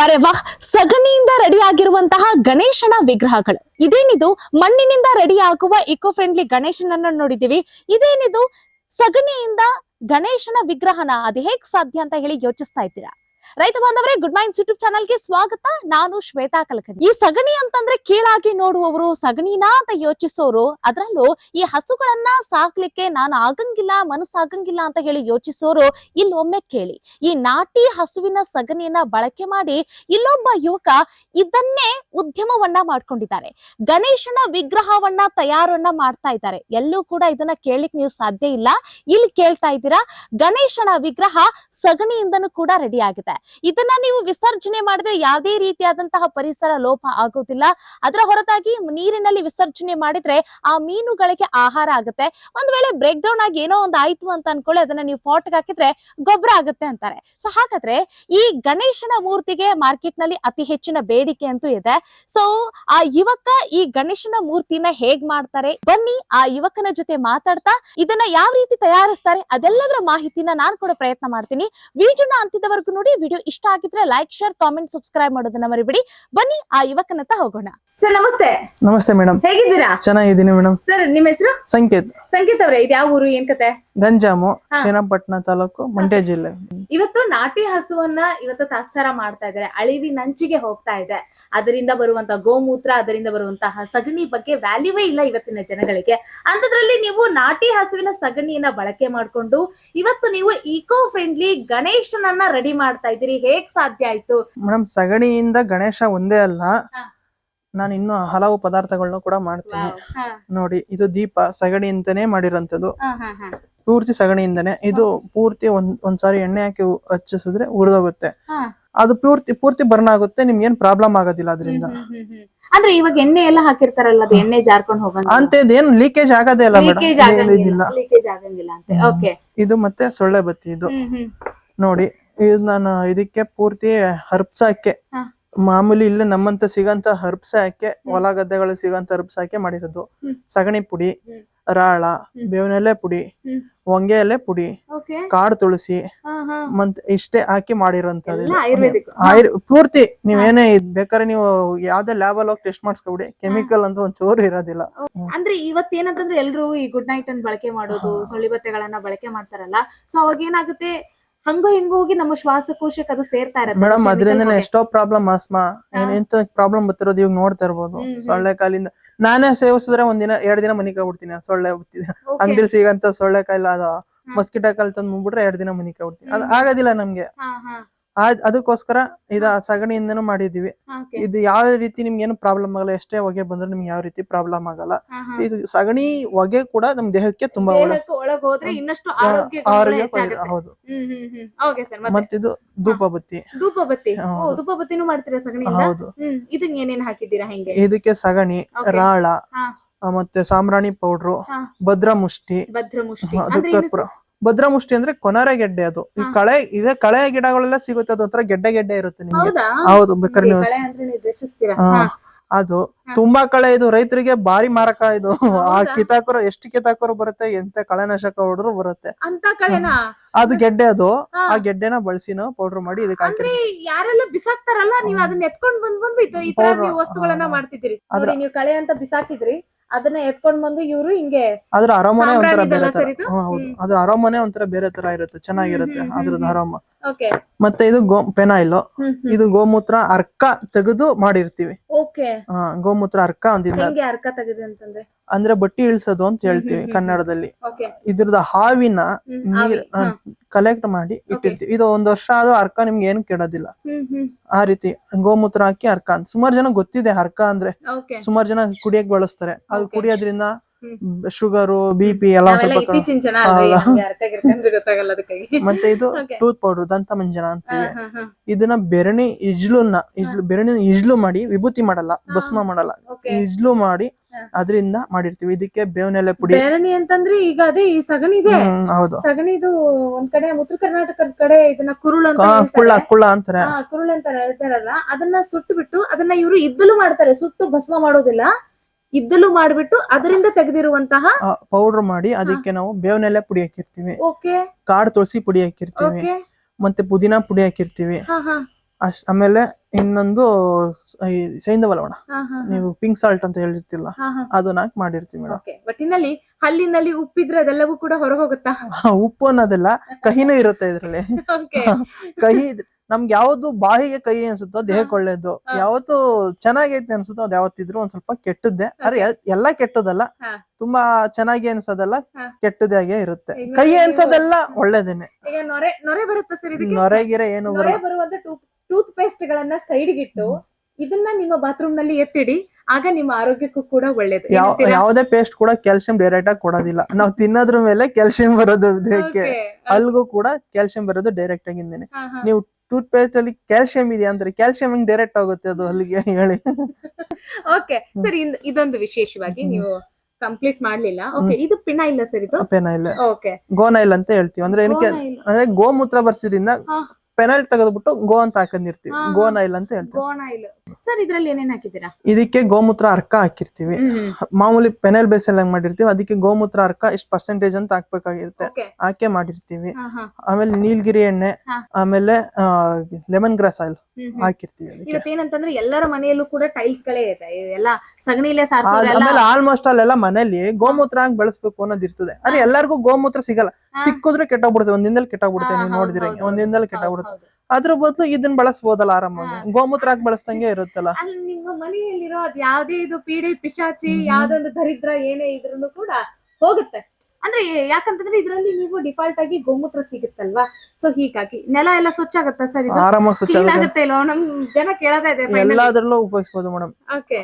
ವರೆ ವಾಹ್ ಸಗಣಿಯಿಂದ ರೆಡಿ ಆಗಿರುವಂತಹ ಗಣೇಶನ ವಿಗ್ರಹಗಳು. ಇದೇನಿದು? ಮಣ್ಣಿನಿಂದ ರೆಡಿ ಆಗುವ ಇಕೋ ಫ್ರೆಂಡ್ಲಿ ಗಣೇಶನನ್ನ ನೋಡಿದೀವಿ ಇದೇನಿದು? ಸಗಣಿಯಿಂದ ಗಣೇಶನ ವಿಗ್ರಹನ. ಅದು ಹೇಗ್ ಸಾಧ್ಯ ಅಂತ ಹೇಳಿ ಯೋಚಿಸ್ತಾ ಇದ್ದೀರಾ? ರೈತ ಬಾಂಧವರೇ ಗುಡ್ ಮಾರ್ನಿಂಗ್ ಯೂಟ್ಯೂಬ್ ಚಾನಲ್ಗೆ ಸ್ವಾಗತ. ನಾನು ಶ್ವೇತಾ ಕಲಕಣಿ ಈ ಸಗಣಿ ಅಂತಂದ್ರೆ ಕೀಳಾಗಿ ನೋಡುವವರು ಸಗಣಿನಾ ಅಂತ ಯೋಚಿಸೋರು, ಅದರಲ್ಲೂ ಈ ಹಸುಗಳನ್ನ ಸಾಕ್ಲಿಕ್ಕೆ ನಾನು ಆಗಂಗಿಲ್ಲ ಮನಸ್ಸಾಗಂಗಿಲ್ಲ ಅಂತ ಹೇಳಿ ಯೋಚಿಸೋರು ಇಲ್ಲೊಮ್ಮೆ ಕೇಳಿ. ಈ ನಾಟಿ ಹಸುವಿನ ಸಗಣಿಯನ್ನ ಬಳಕೆ ಮಾಡಿ ಇಲ್ಲೊಬ್ಬ ಯುವಕ ಇದನ್ನೇ ಉದ್ಯಮವನ್ನ ಮಾಡ್ಕೊಂಡಿದ್ದಾರೆ. ಗಣೇಶನ ವಿಗ್ರಹವನ್ನ ತಯಾರನ್ನ ಮಾಡ್ತಾ ಇದ್ದಾರೆ. ಎಲ್ಲೂ ಕೂಡ ಇದನ್ನ ಕೇಳಲಿಕ್ಕೆ ನೀವು ಸಾಧ್ಯ ಇಲ್ಲ. ಇಲ್ಲಿ ಕೇಳ್ತಾ ಇದ್ದೀರಾ, ಗಣೇಶನ ವಿಗ್ರಹ ಸಗಣಿಯಿಂದನೂ ಕೂಡ ರೆಡಿ ಆಗಿದೆ. ಇದನ್ನ ನೀವು ವಿಸರ್ಜನೆ ಮಾಡಿದ್ರೆ ಯಾವುದೇ ರೀತಿಯಾದಂತಹ ಪರಿಸರ ಲೋಪ ಆಗೋದಿಲ್ಲ. ಅದರ ಹೊರತಾಗಿ ನೀರಿನಲ್ಲಿ ವಿಸರ್ಜನೆ ಮಾಡಿದ್ರೆ ಆ ಮೀನುಗಳಿಗೆ ಆಹಾರ ಆಗುತ್ತೆ. ಒಂದ್ ವೇಳೆ ಬ್ರೇಕ್ ಡೌನ್ ಆಗಿ ಏನೋ ಒಂದು ಆಯ್ತು ಅಂತ ಅನ್ಕೊಳ್ಳಿ, ಅದನ್ನ ನೀವು ಫಾಟ್ಗೆ ಹಾಕಿದ್ರೆ ಗೊಬ್ಬರ ಆಗುತ್ತೆ ಅಂತಾರೆ. ಸೊ ಹಾಗಾದ್ರೆ ಈ ಗಣೇಶನ ಮೂರ್ತಿಗೆ ಮಾರ್ಕೆಟ್ನಲ್ಲಿ ಅತಿ ಹೆಚ್ಚಿನ ಬೇಡಿಕೆ ಅಂತೂ ಇದೆ. ಸೊ ಆ ಯುವಕ ಈ ಗಣೇಶನ ಮೂರ್ತಿನ ಹೇಗ್ ಮಾಡ್ತಾರೆ? ಬನ್ನಿ, ಆ ಯುವಕನ ಜೊತೆ ಮಾತಾಡ್ತಾ ಇದನ್ನ ಯಾವ ರೀತಿ ತಯಾರಿಸ್ತಾರೆ ಅದೆಲ್ಲದರ ಮಾಹಿತಿನ ನಾನು ಕೂಡ ಪ್ರಯತ್ನ ಮಾಡ್ತೀನಿ. ವಿಡಿಯೋನ ಅಂತಿದ್ದವರೆಗೂ ನೋಡಿ ವಿಡಿಯೋ ಇಷ್ಟ ಆಗಿದ್ರೆ ಲೈಕ್ ಶೇರ್ ಕಾಮೆಂಟ್ ಸಬ್ಸ್ಕ್ರೈಬ್ ಮಾಡೋದನ್ನ ಮರಿಬಿಡಿ. ಬನ್ನಿ ಆ ಯುವಕನತ್ತ ಹೋಗೋಣ. ಸರ್ ನಮಸ್ತೆ. ನಮಸ್ತೆ ಮೇಡಮ್ ಹೇಗಿದ್ದೀರಾ? ಚೆನ್ನಾಗಿದ್ದೀನಿ ಮೇಡಮ್ ಸರ್ ನಿಮ್ಮ ಹೆಸರು? ಸಂಕೇತ್. ಸಂಕೇತ್ ಅವ್ರೆ ಇದು ಯಾವ ಊರು ಏನ್ ಕತೆ? ಗಂಜಾಮು ಶ್ರೀರಾಮಪಟ್ಟಣ ಶ್ರೀರಂಗಪಟ್ಟಣ ತಾಲೂಕು ಮಂಡ್ಯ ಜಿಲ್ಲೆ. ಇವತ್ತು ನಾಟಿ ಹಸುವನ್ನ ಇವತ್ತು ತಾತ್ಸಾರ ಮಾಡ್ತಾ ಇದ್ದಾರೆ. ಅಳಿವಿ ನಂಚಿಗೆ ಹೋಗ್ತಾ ಇದೆ. ಅದರಿಂದ ಬರುವಂತ ಗೋಮೂತ್ರ ಅದರಿಂದ ಬರುವಂತಹ ಸಗಣಿ ಬಗ್ಗೆ ವ್ಯಾಲ್ಯೂವೇ ಇಲ್ಲ ಇವತ್ತಿನ ಜನಗಳಿಗೆ. ಅಂತದ್ರಲ್ಲಿ ನೀವು ನಾಟಿ ಹಸುವಿನ ಸಗಣಿಯನ್ನ ಬಳಕೆ ಮಾಡ್ಕೊಂಡು ಇವತ್ತು ನೀವು ಇಕೋ ಫ್ರೆಂಡ್ಲಿ ಗಣೇಶನನ್ನ ರೆಡಿ ಮಾಡ್ತಾ ಇದ್ದೀರಿ? ಹೇಗ್ ಸಾಧ್ಯ ಆಯ್ತು? ಮೇಡಮ್ ಸಗಣಿಯಿಂದ ಗಣೇಶ ಒಂದೇ ಅಲ್ಲ. ನಾನು ಇನ್ನು ಹಲವು ಪದಾರ್ಥಗಳನ್ನ ಕೂಡ ಮಾಡ್ತೀನಿ. ನೋಡಿ ಇದು ದೀಪ ಸಗಣಿಯಿಂದನೇ ಮಾಡಿರೋಂಥದ್ದು. ಪೂರ್ತಿ ಸಗಣಿಯಿಂದನೇ. ಇದು ಪೂರ್ತಿ ಒಂದ್ ಒಂದ್ಸಾರಿ ಎಣ್ಣೆ ಹಾಕಿ ಹಚ್ಚಿಸಿದ್ರೆ ಉರಿದೋಗುತ್ತೆ. ಅದು ಪೂರ್ತಿ ಪೂರ್ತಿ ಬರ್ನ್ ಆಗುತ್ತೆ ನಿಮ್ಗೆ ಏನ್ ಪ್ರಾಬ್ಲಮ್ ಆಗೋದಿಲ್ಲ ಅದರಿಂದ. ಅಂದ್ರೆ ಇವಾಗ ಎಣ್ಣೆ ಎಲ್ಲ ಹಾಕಿರ್ತಾರಲ್ಲ ಅದು ಎಣ್ಣೆ ಜಾರ್ಕೊಂಡು ಹೋಗ ಅಂತ ಏನ್ ಲೀಕೇಜ್ ಆಗೋದೇ ಇಲ್ಲ ಲೀಕೇಜ್ ಆಗಂಗಿಲ್ಲ ಇದು ಮತ್ತೆ ಸೊಳ್ಳೆ ಬತ್ತಿ ಇದು. ನೋಡಿ ಇದು ನಾನು ಇದಕ್ಕೆ ಪೂರ್ತಿ ಹರ್ಬ್ಸ್ ಹಾಕಿ ಮಾಮೂಲಿ ಇಲ್ಲ ನಮ್ಮಂತ ಸಿಗಂತ ಹರ್ಬ್ಸ್ ಹಾಕಿ ಹೊಲ ಗದ್ದೆಗಳು ಸಿಗಂತ ಹರ್ಬ್ಸ್ ಹಾಕಿ ಮಾಡಿರೋದು. ಸಗಣಿ ಪುಡಿ. ರಾಳ. ಬೇವಿನ ಎಲೆ ಪುಡಿ ಒಂಗೆ ಹೊಂಗೆ ಎಲೆ ಪುಡಿ ಕಾಡು ತುಳಸಿ ಮತ್ ಇಷ್ಟೇ ಹಾಕಿ ಮಾಡಿರೋಂಥದ್ದು. ಆಯುರ್ವೇದಿಕ್. ಆಯುರ್ ಪೂರ್ತಿ ನೀವೇನೇ ಬೇಕಾದ್ರೆ ನೀವು ಯಾವ್ದೇ ಲ್ಯಾಬ್ ಅಲ್ಲಿ ಹೋಗಿ ಟೆಸ್ಟ್ ಮಾಡಿಸ್ಕೊಬಿಡಿ. ಕೆಮಿಕಲ್ ಅಂತ ಒಂದ್ ಚೂರು ಇರೋದಿಲ್ಲ. ಅಂದ್ರೆ ಇವತ್ತೇನಂತಂದ್ರೆ ಎಲ್ರು ಈ ಗುಡ್ ನೈಟ್ ಅನ್ನ ಬಳಕೆ ಮಾಡೋದು ಸೊಳ್ಳಿ ಬತ್ತೆಗಳನ್ನ ಬಳಕೆ ಮಾಡ್ತಾರಲ್ಲ. ಸೊ ಅವಾಗ ಏನಾಗುತ್ತೆ? ಹಂಗೋ ಹಿಂಗೋ ಹೋಗಿ ನಮ್ಮ ಶ್ವಾಸಕೋಶಕ್ಕೆ ಅದು ಸೇರ್ತಾ ಇರತ್ತೆ. ಮೇಡಮ್ ಅದ್ರಿಂದನೇ ಅದರಿಂದ ಎಷ್ಟೋ ಪ್ರಾಬ್ಲಮ್ ಆಸ್ಮಾ. ಎಂತ ಪ್ರಾಬ್ಲಮ್ ಬರ್ತಿರೋದು ಇವಾಗ ನೋಡ್ತಾ ಇರ್ಬೋದು. ಸೊಳ್ಳೆ ಕಾಲಿಂದ ನಾನೇ ಸೇವಿಸಿದ್ರೆ ಒಂದಿನ ಎರಡ್ ದಿನ ಮನಿಕ ಬಿಡ್ತೀನಿ ಆ ಸೊಳ್ಳೆ ಅಂಗಡಿಲಿ. ಸಿಗಂತ ಸೊಳ್ಳೆ ಕಾಯಿಲ್ಲ ಅದ ಮಸ್ಕಿಟೋ ಕಾಲ್ ತಂದು ಮುಂದ್ಬಿಟ್ರೆ ಎರಡ್ ದಿನ ಮನಿಕ ಕಾಯ್ಬಿಡ್ತೀನಿ ಅದು ಆಗೋದಿಲ್ಲ ನಮ್ಗೆ. ಅದಕ್ಕೋಸ್ಕರ ಇದ ಸಗಣಿಯಿಂದನೂ ಮಾಡಿದೀವಿ ಇದು ಯಾವ ರೀತಿ ನಿಮ್ಗೆ ಏನು ಪ್ರಾಬ್ಲಮ್ ಆಗಲ್ಲ ಎಷ್ಟೇ ಹೊಗೆ ಬಂದ್ರೆ ನಿಮ್ಗೆ ಯಾವ ರೀತಿ ಪ್ರಾಬ್ಲಮ್ ಆಗಲ್ಲ. ಇದು ಸಗಣಿ ಹೊಗೆ ಕೂಡ ನಮ್ ದೇಹಕ್ಕೆ ತುಂಬಾ ಒಳ್ಳೆ ಒಳಗ್ ಹೋದ್ರೆ ಇನ್ನಷ್ಟು ಆರೋಗ್ಯ ಹೌದು. ಓಕೆ ಸರ್ ಮತ್ತೆ? ಮತ್ತಿದು ಧೂಪ ಬತ್ತಿ ಓ ಧೂಪಬತ್ತಿನೂ ಮಾಡ್ತೀರಾ ಸಗಣಿಯಿಂದ? ಹ್ಮ್ ಇದನ್ನ ಏನೇನ್ ಹಾಕಿದ್ದೀರಾ ಹೆಂಗೆ? ಇದಕ್ಕೆ ಸಗಣಿ ರಾಳ. ಮತ್ತೆ ಸಾಂಬ್ರಾಣಿ ಪೌಡ್ರು. ಭದ್ರ ಮುಷ್ಟಿ ಭದ್ರ ಮುಷ್ಟಿ ಭದ್ರ ಮುಷ್ಟಿ ಅಂದ್ರೆ ಕೊನರೆ ಗೆಡ್ಡೆ ಅದು. ಈ ಕಳೆ ಇದೆ ಕಳೆ ಗಿಡಗಳೆಲ್ಲ ಸಿಗುತ್ತೆ ಅದು ಗೆಡ್ಡೆ ಗೆಡ್ಡೆ ಇರುತ್ತೆ ನಿಮ್ಗೆ. ಹೌದಾ? ಹೌದು ಬೇಕಾದ್ರೆ ಅದು ತುಂಬಾ ಕಳೆ ಇದು ರೈತರಿಗೆ ಭಾರಿ ಮಾರಕ ಇದು. ಆ? ಕಿತಾಕರು ಎಷ್ಟು ಕಿತಾಕರು ಬರುತ್ತೆ ಎಂತ ಕಳೆನಾಶಕ ಹೊಡೆದ್ರು ಬರುತ್ತೆ. ಅಂತ ಕಳೆನಾ? ಅದು ಗೆಡ್ಡೆ ಅದು. ಆ ಗೆಡ್ಡೆನ ಬಳಸಿ ನಾವು ಪೌಡರ್ ಮಾಡಿ ಇದಕ್ಕೆ ಹಾಕಿ ಯಾರೆಲ್ಲ ಬಿಸಾಕ್ತಾರಲ್ಲ ನೀವು ಅದನ್ನ ಎತ್ಕೊಂಡ್ ಬಂದ್ ಬಂದು ಈ ತರ ನೀವು ವಸ್ತುಗಳನ್ನ ಮಾಡ್ತಿದ್ರಿ ನೀವು ಕಳೆ ಅಂತ ಬಿಸಾಕಿದ್ರಿ. ಅದನ್ನ ಎತ್ಕೊಂಡ್ ಬಂದು ಇವರು ಹಿಂಗೆ ಅದ್ರ ಅರಮನೆ ಒಂಥರ ಬೇರೆ ತರ. ಅದು ಅರೋಮನೆ ಒಂಥರ ಬೇರೆ ತರ ಇರುತ್ತೆ ಚೆನ್ನಾಗಿರುತ್ತೆ ಅದ್ರದ್ದು ಅರಮ. ಓಕೆ. ಮತ್ತೆ ಇದು ಗೋ ಪೆನಾಯಿಲ್. ಇದು ಗೋಮೂತ್ರ ಅರ್ಕ ತೆಗೆದು ಮಾಡಿರ್ತೀವಿ. ಗೋಮೂತ್ರ ಅರ್ಕ ಒಂದಿಲ್ಲ ಹೆಂಗೆ ಅರ್ಕ ತೆಗೆದು ಅಂತಂದ್ರೆ? ಅಂದ್ರೆ ಬಟ್ಟಿ ಇಳಿಸೋದು ಅಂತ ಹೇಳ್ತೀವಿ ಕನ್ನಡದಲ್ಲಿ. ಇದ್ರದ ಹಾವಿನ ನೀರ್. ಕಲೆಕ್ಟ್ ಮಾಡಿ ಇಟ್ಟಿರ್ತೀವಿ. ಇದು ಒಂದ್ ವರ್ಷ ಆದ್ರೂ ಅರ್ಕ ನಿಮ್ಗೆ ಏನು ಕೆಡೋದಿಲ್ಲ ಆ ರೀತಿ ಗೋಮೂತ್ರ ಹಾಕಿ ಅರ್ಕ ಅಂತ. ಸುಮಾರು ಜನ ಗೊತ್ತಿದೆ ಅರ್ಕ ಅಂದ್ರೆ. ಸುಮಾರು ಜನ ಕುಡಿಯಕ್ ಬಳಸ್ತಾರೆ. ಅದು ಕುಡಿಯೋದ್ರಿಂದ ಶುಗರು ಬಿ ಪಿ ಎಲ್ಲ ಮತ್ತೆ ಇದು ಟೂತ್ ಪೌಡರ್ ದಂತ ಮಂಜನ ಅಂತ ಅಂತೀವಿ. ಇದನ್ನ ಬೆರಣಿ ಇಜ್ಲುನ್ನ ಇಜ್ಲು ಬೆರಣಿ ಇಜ್ಲು ಮಾಡಿ ವಿಭೂತಿ ಮಾಡಲ್ಲ. ಭಸ್ಮ ಮಾಡಲ್ಲ. ಇಜ್ಲು ಮಾಡಿ. ಅದರಿಂದ ಮಾಡಿರ್ತೀವಿ. ಇದಕ್ಕೆ ಬೇವನೆಲೆ ಪುಡಿ. ಬೇರಣಿ ಅಂತಂದ್ರೆ ಈಗ ಅದೇ ಈ ಸಗಣಿ ಇದೆ ಹೌದು. ಸಗಣಿದು ಒಂದ್ ಕಡೆ ಉತ್ತರ ಕರ್ನಾಟಕದ ಕಡೆ ಇದನ್ನ ಕುರುಳು ಅಂತ. ಕುಳ್ಳ ಕುಳ್ಳ ಅಂತಾರೆ. ಕುರುಳ ಅಂತ ಹೇಳ್ತಾರಲ್ಲ. ಅದನ್ನ ಸುಟ್ಟು ಬಿಟ್ಟು ಅದನ್ನ ಇವರು ಇದ್ದಲು ಮಾಡ್ತಾರೆ. ಸುಟ್ಟು ಭಸ್ಮ ಮಾಡೋದಿಲ್ಲ. ಇದ್ದಲು ಮಾಡ್ಬಿಟ್ಟು ಅದರಿಂದ ತೆಗೆದಿರುವಂತಹ ಪೌಡರ್ ಮಾಡಿ ಅದಕ್ಕೆ ನಾವು ಬೇವನೆಲೆ ಪುಡಿ ಹಾಕಿರ್ತೀವಿ. ಓಕೆ. ಕಾಡ್ ತುಳಸಿ ಪುಡಿ ಹಾಕಿರ್ತೀವಿ. ಮತ್ತೆ ಪುದೀನಾ ಪುಡಿ ಹಾಕಿರ್ತೀವಿ. ಅಷ್ಟ್ ಆಮೇಲೆ ಇನ್ನೊಂದು ಈ ಸೈಂಧವ ಲವಣ ನೀವು ಪಿಂಕ್ ಸಾಲ್ಟ್ ಅಂತ ಹೇಳಿರ್ತಿಲ್ಲ ಅದು ನಾಕ್ ಅದನ್ನ ಹಾಕಿ ಮಾಡಿರ್ತೀವಿ ಮೇಡಮ್ Okay. ಒಟ್ಟಿನಲ್ಲಿ ಹಲ್ಲಿನಲ್ಲಿ ಉಪ್ಪಿದ್ರೆ ಅದೆಲ್ಲವೂ ಕೂಡ ಹೊರಗೆ ಹೋಗುತ್ತಾ ಉಪ್ಪು ಅನ್ನೋದೆಲ್ಲ ಕಹಿನೂ ಇರುತ್ತೆ ಇದ್ರಲ್ಲಿ. Okay. ಕಹಿ ನಮ್ಗೆ ಯಾವ್ದು ಬಾಯಿಗೆ ಕಹಿ ಅನ್ಸುತ್ತೋ ದೇಹಕ್ಕೆ ಒಳ್ಳೇದು. ಯಾವತ್ತು ಚೆನ್ನಾಗೈತೆ ಅನ್ಸುತ್ತೋ ಅದ್ ಯಾವತ್ತಿದ್ರು ಒಂದ್ ಸ್ವಲ್ಪ ಕೆಟ್ಟದ್ದೆ. ಅರೆ ಎಲ್ಲಾ ಕೆಟ್ಟದಲ್ಲ ತುಂಬಾ ಚೆನ್ನಾಗಿ ಅನ್ಸೋದಲ್ಲ ಕೆಟ್ಟದೇ ಕೆಟ್ಟದಾಗೆ ಇರುತ್ತೆ. ಕೈ ಅನ್ಸೋದೆಲ್ಲ ಒಳ್ಳೇದೇನೆ. ನೊರೆ ನೊರೆ ಬರುತ್ತಾ ಸರ್ ನೊರೆಗಿರೆ ಏನು ಬರುವಂತ ಟೂತ್ ಪೇಸ್ಟ್ ಗಳನ್ನ ಸೈಡ್ ಗಿಟ್ಟು ಇದನ್ನ ನಿಮ್ಮ ಬಾತ್ರೂಮ್ನಲ್ಲಿ ಎತ್ತಿಡಿ ಆಗ ನಿಮ್ಮ ಆರೋಗ್ಯಕ್ಕೂ ಕೂಡ ಒಳ್ಳೇದು. ಯಾವುದೇ? ಪೇಸ್ಟ್ ಕೂಡ ಕ್ಯಾಲ್ಸಿಯಂ ಡೈರೆಕ್ಟ್ ಆಗಿ ಕೊಡೋದಿಲ್ಲ. ನಾವು ತಿನ್ನೋದ್ರ ಮೇಲೆ ಕ್ಯಾಲ್ಸಿಯಂ ಬರೋದು ದೇಹಕ್ಕೆ ಅಲ್ಲಿಗೂ ಅಲ್ಗೂ ಕೂಡ ಕ್ಯಾಲ್ಸಿಯಂ ಬರೋದು ಡೈರೆಕ್ಟ್ ಆಗಿಂದೇನೆ. ನೀವು ಟೂತ್ ಪೇಸ್ಟ್ ಅಲ್ಲಿ ಕ್ಯಾಲ್ಸಿಯಂ ಇದೆಯಾ ಅಂದ್ರೆ ಕ್ಯಾಲ್ಸಿಯಂ ಹಿಂಗ್ ಡೈರೆಕ್ಟ್ ಆಗುತ್ತೆ ಅದು ಅಲ್ಲಿಗೆ ಹೇಳಿ. ಓಕೆ ಸರಿ ಇದೊಂದು ವಿಶೇಷವಾಗಿ ನೀವು ಕಂಪ್ಲೀಟ್ ಮಾಡ್ಲಿಲ್ಲ. ಓಕೆ ಇದು ಪಿನ ಇಲ್ಲ ಸರ್ ಇದು? ಪೆನೈಲ್ ಓಕೆ. ಗೋನೈಲ್ ಅಂತ ಹೇಳ್ತೀವಿ. ಅಂದ್ರೆ ಏನಕ್ಕೆ ಅಂದ್ರೆ ಗೋಮೂತ್ರ ಬರ್ಸಿದ್ರಿಂದ. ಪೆನೈಲ್ ತೆಗೆದ್ಬಿಟ್ಟು ಗೋ ಅಂತ ಹಾಕೊಂಡಿರ್ತೀವಿ. ಹಾ, ಹಾ. ಗೋನೈಲ್ ಅಂತ ಹೇಳ್ತೀವಿ. ಗೋಣ ಇಲ್ಲ ಸರ್ ಇದ್ರಲ್ಲಿ ಏನೇನ್ ಹಾಕಿದ್ದೀರಾ? ಇದಕ್ಕೆ ಗೋಮೂತ್ರ ಅರ್ಕ ಹಾಕಿರ್ತೀವಿ. ಮಾಮೂಲಿ ಪೆನಲ್ ಬೇಸ್ ಎಲ್ಲ ಹೆಂಗ್ ಮಾಡಿರ್ತೀವಿ. ಅದಕ್ಕೆ ಗೋಮೂತ್ರ ಅರ್ಕ ಇಷ್ಟು ಪರ್ಸೆಂಟೇಜ್ ಅಂತ ಹಾಕ್ಬೇಕಾಗಿರುತ್ತೆ. ಓಕೆ ಹಾಕೆ ಮಾಡಿರ್ತೀವಿ. ಆಮೇಲೆ ನೀಲ್ಗಿರಿ ಎಣ್ಣೆ ಹಾ. ಆಮೇಲೆ ಲೆಮನ್ ಗ್ರಾಸ್ ಆಯಿಲ್ ಹಾಕಿರ್ತೀವಿ ಅದಕ್ಕೆ. ಇವತ್ತೇನಂತಂದ್ರೆ ಎಲ್ಲರ ಮನೆಯಲ್ಲೂ ಕೂಡ ಟೈಲ್ಸ್ ಗಳೇ ಇದೆ. ಎಲ್ಲ ಸಗಣಿಲೆ ಆಮೇಲೆ ಆಲ್ಮೋಸ್ಟ್ ಅಲ್ಲೆಲ್ಲ ಮನೆಯಲ್ಲಿ ಗೋಮೂತ್ರ ಹಂಗ್ ಬಳಸ್ಬೇಕು ಅನ್ನೋದು ಇರ್ತದೆ ಆದ್ರೆ ಎಲ್ಲರಿಗೂ ಗೋಮೂತ್ರ ಸಿಗಲ್ಲ. ಸಿಕ್ಕಿದ್ರೆ ಕೆಟ್ಟೋಗ್ಬಿಡುತ್ತೆ. ಒಂದಿನದಲ್ಲಿ ದಿನದಲ್ಲಿ ಕೆಟ್ಟೋಗ್ಬಿಡುತ್ತೆ. ನೀವು ನೋಡಿದ್ರೆ ಒಂದ್ ದಿನದಲ್ಲಿ ಕೆಟ್ಟೋಗ್ಬಿಡುತ್ತೆ. ಅದ್ರ ಬದಲು ಇದನ್ನ ಬಳಸ್ಬೋದಲ್ಲ ಆರಾಮಾಗಿ. ಗೋಮೂತ್ರ ಹಾಕಿ ಬಳಸ್ದಂಗೆ ಇರುತ್ತಲ್ಲ. ನಿಮ್ಮ ಮನೆಯಲ್ಲಿರೋ ಅದ್ ಯಾವ್ದೇ ಇದು ಪೀಡೆ ಪಿಶಾಚಿ ಯಾವ್ದೊಂದು ದರಿದ್ರ ಏನೇ ಇದ್ರು ಕೂಡ ಹೋಗುತ್ತೆ. ಅಂದ್ರೆ ಯಾಕಂತಂದ್ರೆ ಇದರಲ್ಲಿ ನೀವು ಡಿಫಾಲ್ಟ್ ಆಗಿ ಗೋಮೂತ್ರ ಸಿಗುತ್ತಲ್ವಾ? ಸೊ ಹೀಗಾಗಿ ನೆಲ ಎಲ್ಲ ಸ್ವಚ್ಛ ಆಗುತ್ತಾ ಸರ್ ಇದು? ಆರಾಮಾಗಿ ಸ್ವಚ್ಛ ಕ್ಲೀನ್ ಆಗುತ್ತೆ. ಇಲ್ವಾ? ನಮ್ ಜನ ಕೇಳತಾ ಇದೆ ಎಲ್ಲಾದ್ರಲ್ಲೂ ಉಪಯೋಗಿಸಬಹುದು ಮೇಡಮ್ ಓಕೆ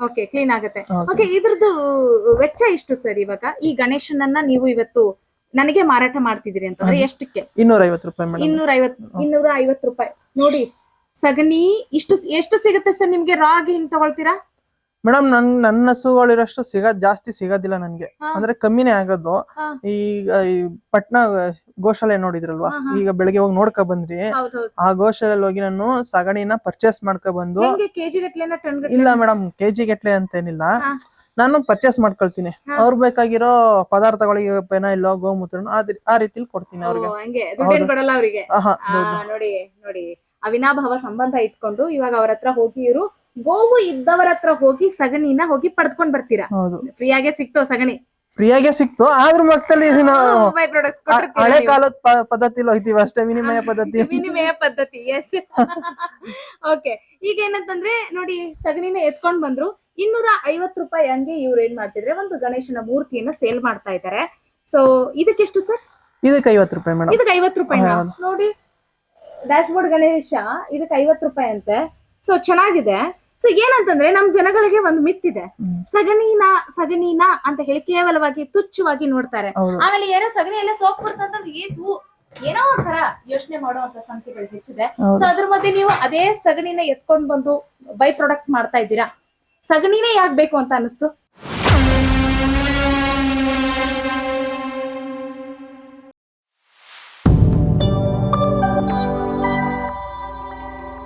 ಓಕೆ ಕ್ಲೀನ್ ಆಗುತ್ತೆ. ಓಕೆ ಇದ್ರದ್ದು ವೆಚ್ಚ ಎಷ್ಟು ಸರ್ ಇವಾಗ? ಈ ಗಣೇಶನನ್ನ ನೀವು ಇವತ್ತು ನನಗೆ ಮಾರಾಟ ಮಾಡ್ತಿದ್ದೀರಿ ಅಂತಂದ್ರೆ ಎಷ್ಟಕ್ಕೆ? ಇನ್ನೂರ ಐವತ್ತು ರೂಪಾಯಿ ಇನ್ನೂರ ಐವತ್ತು ಇನ್ನೂರ ಐವತ್ತು ರೂಪಾಯಿ. ನೋಡಿ ಸಗಣಿ ಇಷ್ಟು ಎಷ್ಟು ಸಿಗುತ್ತೆ ಸರ್ ನಿಮ್ಗೆ? ರಾಗಿ ಹಿಂಗ್ ತಗೊಳ್ತೀರಾ? ಮೇಡಮ್ ನನ್ ನನ್ನ ಹಸುಗಳಿರಷ್ಟು ಸಿಗೋದ್ ಜಾಸ್ತಿ ಸಿಗೋದಿಲ್ಲ ನನ್ಗೆ. ಅಂದ್ರೆ ಕಮ್ಮಿನೇ ಆಗೋದು. ಈಗ ಈ ಪಟ್ನ ಗೋಶಾಲೆ ನೋಡಿದ್ರಲ್ವಾ. ಈಗ ಬೆಳಗ್ಗೆ ಹೋಗಿ ನೋಡ್ಕೊ ಬಂದ್ರಿ. ಆ ಗೋಶಾಲೆಯಲ್ಲಿ ಹೋಗಿ ನಾನು ಸಗಣಿನ ಪರ್ಚೇಸ್ ಮಾಡ್ಕೊ ಬಂದು ಇಲ್ಲ ಮೇಡಮ್ ಕೆಜಿ ಗಟ್ಲೆ ಅಂತ ಏನಿಲ್ಲ. ನಾನು ಪರ್ಚೇಸ್ ಮಾಡ್ಕೊಳ್ತೀನಿ. ಅವ್ರ ಬೇಕಾಗಿರೋ ಪದಾರ್ಥಗಳಿಗೆ ಪೆನೈಲ್ ಗೋಮೂತ್ರ ಆ ರೀತಿಲಿ ಕೊಡ್ತೀನಿ ಅವ್ರಿಗೆ. ನೋಡಿ ನೋಡಿ. ಅವಿನಾಭಾವ ಸಂಬಂಧ ಇಟ್ಕೊಂಡು ಇವಾಗ ಅವ್ರ ಹತ್ರ ಹೋಗಿ ಇವರು ಗೋವು ಇದ್ದವರ ಹತ್ರ ಹೋಗಿ ಸಗಣಿನ ಹೋಗಿ ಪಡ್ಕೊಂಡ್ ಬರ್ತೀರಾ ಹೌದು ಆಗೇ ಸಿಕ್ತೋ ಸಗಣಿ ಫ್ರೀಯಾಗೆ ಸಿಕ್ತು ಆದ್ರ ಮಕ್ಕಳಲ್ಲಿ ಬೈ ಪ್ರಾಡಕ್ಟ್ಸ್ ಹಳೆ ಕಾಲದ ಪದ್ಧತಿ ಹೋಗ್ತೀವಿ ಅಷ್ಟೇ ವಿನಿಮಯ ಪದ್ಧತಿ ವಿನಿಮಯ ಪದ್ಧತಿ ಎಸ್ ಓಕೆ ಈಗ ಏನಂತಂದ್ರೆ ನೋಡಿ ಸಗಣಿನ ಎತ್ಕೊಂಡ್ ಬಂದ್ರು ಇನ್ನೂರ ಐವತ್ ರೂಪಾಯಿ ಹಂಗೆ ಇವ್ರು ಏನ್ ಮಾಡ್ತಿದ್ರೆ ಒಂದು ಗಣೇಶನ ಮೂರ್ತಿಯನ್ನ ಸೇಲ್ ಮಾಡ್ತಾ ಇದ್ದಾರೆ ಸೊ ಇದಕ್ಕೆಷ್ಟು ಸರ್ ಇದಕ್ಕೆ ಐವತ್ತು ರೂಪಾಯಿ ಮೇಡಮ್ ಇದಕ್ಕೆ ಐವತ್ ರೂಪಾಯಿ ನೋಡಿ ಡ್ಯಾಶ್ ಬೋರ್ಡ್ ಗಣೇಶ ಇದಕ್ಕೆ ಐವತ್ ರೂಪಾಯಿ ಅಂತೆ ಸೊ ಚೆನ್ನಾಗಿದೆ ಸೊ ಏನಂತಂದ್ರೆ ನಮ್ ಜನಗಳಿಗೆ ಒಂದು ಮಿತ್ತಿದೆ ಇದೆ. ಸಗಣಿನ ಸಗಣಿನ ಅಂತ ಹೇಳಿ ಕೇವಲವಾಗಿ ತುಚ್ಛವಾಗಿ ನೋಡ್ತಾರೆ. ಆಮೇಲೆ ಏನೋ ಸಗಣಿ ಎಲ್ಲ ಸೋಕ್ ಬರ್ತಂತಂದ್ರೆ ಏತು ಏನೋ ಒಂಥರ ಯೋಚನೆ ಮಾಡುವಂತ ಸಂಖ್ಯೆಗಳು ಹೆಚ್ಚಿದೆ. ಸೊ ಅದ್ರ ಮಧ್ಯೆ ನೀವು ಅದೇ ಸಗಣಿನ ಎತ್ಕೊಂಡ್ ಬಂದು ಬೈ ಪ್ರಾಡಕ್ಟ್ ಮಾಡ್ತಾ ಇದ್ದೀರಾ? ಸಗಣಿನೇ ಯಾಕೆ ಬೇಕು ಅಂತ ಅನಿಸ್ತು